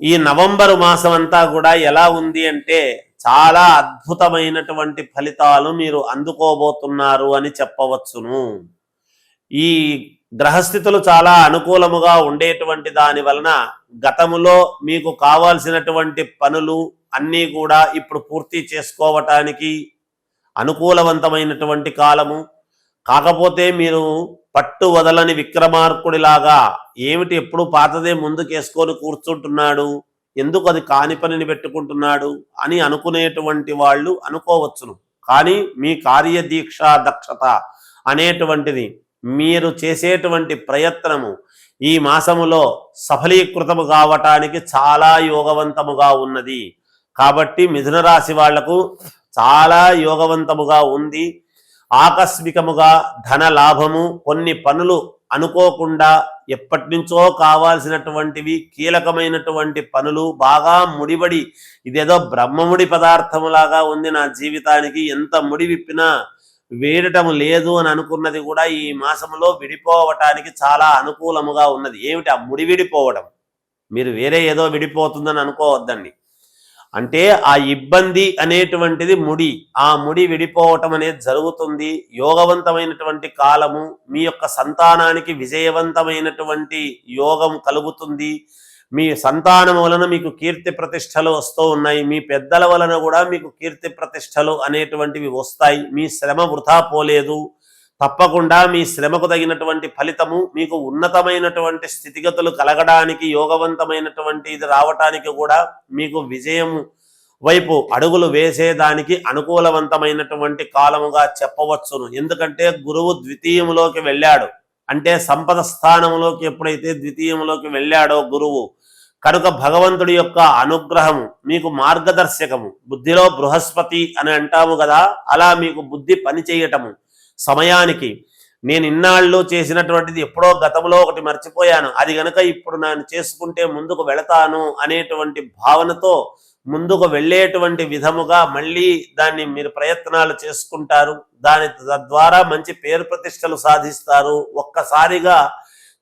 ఈ నవంబరు మాసం అంతా కూడా ఎలా ఉంది అంటే చాలా అద్భుతమైనటువంటి ఫలితాలు మీరు అందుకోబోతున్నారు అని చెప్పవచ్చును. ఈ గ్రహస్థితులు చాలా అనుకూలముగా ఉండేటువంటి దాని వలన గతములో మీకు కావాల్సినటువంటి పనులు అన్నీ కూడా ఇప్పుడు పూర్తి చేసుకోవటానికి అనుకూలవంతమైనటువంటి కాలము. కాకపోతే మీరు పట్టు వదలని విక్రమార్కుడిలాగా ఏమిటి ఎప్పుడు పాతదే ముందుకేసుకొని కూర్చుంటున్నాడు? ఎందుకు అది కాని పనిని పెట్టుకుంటున్నాడు? అని అనుకునేటువంటి వాళ్ళు అనుకోవచ్చును. కానీ మీ కార్యదీక్ష దక్షత అనేటువంటిది మీరు చేసేటువంటి ప్రయత్నము ఈ మాసములో సఫలీకృతము కావటానికి చాలా యోగవంతముగా ఉన్నది. కాబట్టి మిథున రాశి వాళ్ళకు చాలా యోగవంతముగా ఉంది. ఆకస్మికముగా ధన లాభము కొన్ని పనులు అనుకోకుండా ఎప్పటి నుంచో కావాల్సినటువంటివి కీలకమైనటువంటి పనులు బాగా ముడిబడి ఇదేదో బ్రహ్మముడి పదార్థములాగా ఉంది నా జీవితానికి ఎంత ముడి విప్పినా వేడటం లేదు అని అనుకున్నది కూడా ఈ మాసంలో విడిపోవటానికి చాలా అనుకూలముగా ఉన్నది. ఏమిటి? ఆ ముడి విడిపోవడం మీరు వేరే ఏదో విడిపోతుందని అనుకోవద్దండి. అంటే ఆ ఇబ్బంది అనేటువంటిది ముడి. ఆ ముడి విడిపోవటం అనేది జరుగుతుంది. యోగవంతమైనటువంటి కాలము మీ యొక్క సంతానానికి విజయవంతమైనటువంటి యోగం కలుగుతుంది. మీ సంతానం వలన మీకు కీర్తి ప్రతిష్టలు వస్తూ ఉన్నాయి. మీ పెద్దల వలన కూడా మీకు కీర్తి ప్రతిష్టలు అనేటువంటివి వస్తాయి. మీ శ్రమ వృధా పోలేదు. తప్పకుండా మీ శ్రమకు తగినటువంటి ఫలితము మీకు ఉన్నతమైనటువంటి స్థితిగతులు కలగడానికి యోగవంతమైనటువంటి ఇది రావటానికి కూడా మీకు విజయము వైపు అడుగులు వేసేదానికి అనుకూలవంతమైనటువంటి కాలముగా చెప్పవచ్చును. ఎందుకంటే గురువు ద్వితీయంలోకి వెళ్ళాడు. అంటే సంపద స్థానంలోకి ఎప్పుడైతే ద్వితీయంలోకి వెళ్ళాడో గురువు కనుక భగవంతుడి యొక్క అనుగ్రహము మీకు మార్గదర్శకము. బుద్ధిలో బృహస్పతి అని అంటాము కదా అలా మీకు బుద్ధి పనిచేయటము. సమయానికి నేను ఇన్నాళ్ళు చేసినటువంటిది ఎప్పుడో గతంలో ఒకటి మర్చిపోయాను. అది గనక ఇప్పుడు నేను చేసుకుంటే ముందుకు వెళతాను అనేటువంటి భావనతో ముందుకు వెళ్ళేటువంటి విధముగా మళ్ళీ దాన్ని మీరు ప్రయత్నాలు చేసుకుంటారు. దాని తద్వారా మంచి పేరు ప్రతిష్టలు సాధిస్తారు. ఒక్కసారిగా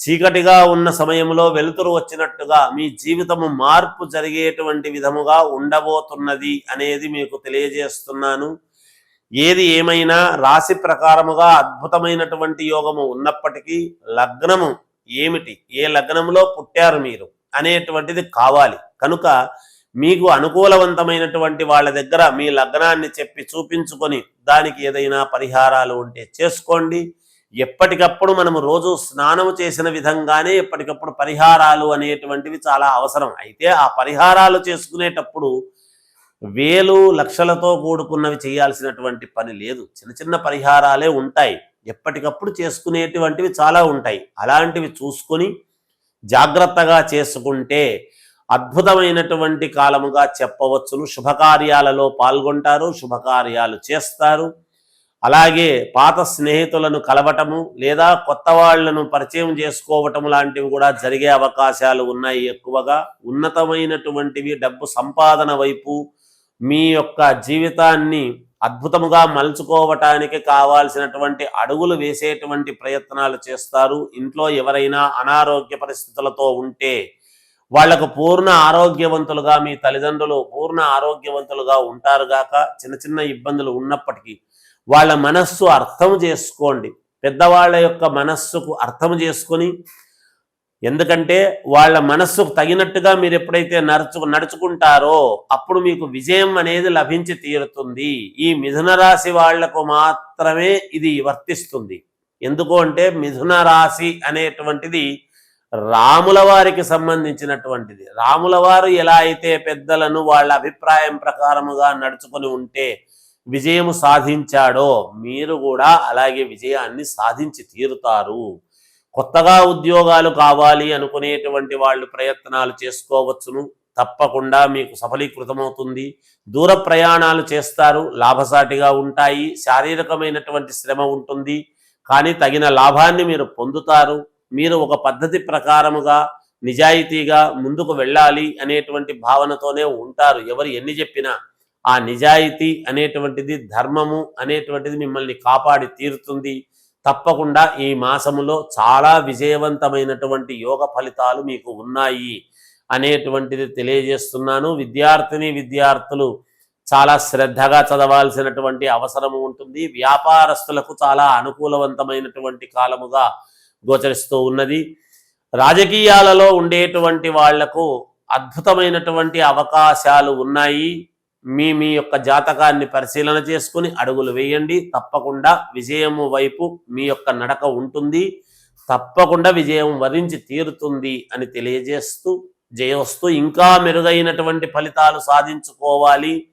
చీకటిగా ఉన్న సమయంలో వెలుతురు వచ్చినట్టుగా మీ జీవితము మార్పు జరిగేటువంటి విధముగా ఉండబోతున్నది అనేది మీకు తెలియజేస్తున్నాను. ఏది ఏమైనా రాశి ప్రకారముగా అద్భుతమైనటువంటి యోగము ఉన్నప్పటికీ లగ్నము ఏమిటి? ఏ లగ్నంలో పుట్టారు మీరు? అనేటువంటిది కావాలి. కనుక మీకు అనుకూలవంతమైనటువంటి వాళ్ళ దగ్గర మీ లగ్నాన్ని చెప్పి చూపించుకొని దానికి ఏదైనా పరిహారాలు ఉంటే చేసుకోండి. ఎప్పటికప్పుడు మనము రోజు స్నానము చేసిన విధంగానే ఎప్పటికప్పుడు పరిహారాలు అనేటువంటివి చాలా అవసరం. అయితే ఆ పరిహారాలు చేసుకునేటప్పుడు వేలు లక్షలతో కూడుకున్నవి చేయాల్సినటువంటి పని లేదు. చిన్న చిన్న పరిహారాలే ఉంటాయి. ఎప్పటికప్పుడు చేసుకునేటువంటివి చాలా ఉంటాయి. అలాంటివి చూసుకొని జాగ్రత్తగా చేసుకుంటే అద్భుతమైనటువంటి కాలముగా చెప్పవచ్చును. శుభకార్యాలలో పాల్గొంటారు శుభకార్యాలు చేస్తారు. అలాగే పాత స్నేహితులను కలవటము లేదా కొత్త వాళ్ళను పరిచయం చేసుకోవటం లాంటివి కూడా జరిగే అవకాశాలు ఉన్నాయి ఎక్కువగా. ఉన్నతమైనటువంటివి డబ్బు సంపాదన వైపు మీ యొక్క జీవితాన్ని అద్భుతముగా మలుచుకోవటానికి కావాల్సినటువంటి అడుగులు వేసేటువంటి ప్రయత్నాలు చేస్తారు. ఇంట్లో ఎవరైనా అనారోగ్య పరిస్థితులతో ఉంటే వాళ్ళకు పూర్ణ ఆరోగ్యవంతులుగా మీ తల్లిదండ్రులు పూర్ణ ఆరోగ్యవంతులుగా ఉంటారుగాక చిన్న చిన్న ఇబ్బందులు ఉన్నప్పటికీ వాళ్ళ మనస్సు అర్థం చేసుకోండి. పెద్దవాళ్ళ యొక్క మనస్సుకు అర్థం చేసుకొని ఎందుకంటే వాళ్ళ మనస్సుకు తగినట్టుగా మీరు ఎప్పుడైతే నడుచు నడుచుకుంటారో అప్పుడు మీకు విజయం అనేది లభించి తీరుతుంది. ఈ మిథున రాశి వాళ్ళకు మాత్రమే ఇది వర్తిస్తుంది. ఎందుకు అంటే మిథున రాశి అనేటువంటిది రాముల వారికి సంబంధించినటువంటిది. రాముల వారు ఎలా అయితే పెద్దలను వాళ్ళ అభిప్రాయం ప్రకారముగా నడుచుకొని ఉంటే విజయము సాధించాడో మీరు కూడా అలాగే విజయాన్ని సాధించి తీరుతారు. కొత్తగా ఉద్యోగాలు కావాలి అనుకునేటువంటి వాళ్ళు ప్రయత్నాలు చేసుకోవచ్చును. తప్పకుండా మీకు సఫలీకృతమవుతుంది. దూర ప్రయాణాలు చేస్తారు. లాభసాటిగా ఉంటాయి. శారీరకమైనటువంటి శ్రమ ఉంటుంది. కానీ తగిన లాభాన్ని మీరు పొందుతారు. మీరు ఒక పద్ధతి ప్రకారముగా నిజాయితీగా ముందుకు వెళ్ళాలి అనేటువంటి భావనతోనే ఉంటారు. ఎవరు ఎన్ని చెప్పినా ఆ నిజాయితీ అనేటువంటిది ధర్మము అనేటువంటిది మిమ్మల్ని కాపాడి తీరుతుంది. తప్పకుండా ఈ మాసములో చాలా విజయవంతమైనటువంటి యోగ ఫలితాలు మీకు ఉన్నాయి అనేటువంటిది తెలియజేస్తున్నాను. విద్యార్థిని విద్యార్థులు చాలా శ్రద్ధగా చదవాల్సినటువంటి అవసరం ఉంటుంది. వ్యాపారస్తులకు చాలా అనుకూలవంతమైనటువంటి కాలముగా గోచరిస్తూ ఉన్నది. రాజకీయాలలో ఉండేటువంటి వాళ్ళకు అద్భుతమైనటువంటి అవకాశాలు ఉన్నాయి. మీ మీ యొక్క జాతకాన్ని పరిశీలన చేసుకుని అడుగులు వేయండి. తప్పకుండా విజయము వైపు మీ యొక్క నడక ఉంటుంది. తప్పకుండా విజయం వరించి తీరుతుంది అని తెలియజేస్తూ జయవస్తూ ఇంకా మెరుగైనటువంటి ఫలితాలు సాధించుకోవాలి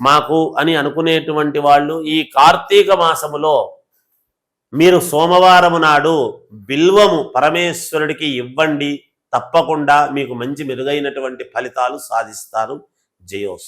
మాకు అని అనుకునేటువంటి వాళ్ళు ఈ కార్తీక మాసములో మీరు సోమవారం నాడు బిల్వము పరమేశ్వరుడికి ఇవ్వండి. తప్పకుండా మీకు మంచి మెరుగైనటువంటి ఫలితాలు సాధిస్తారు. జయోస్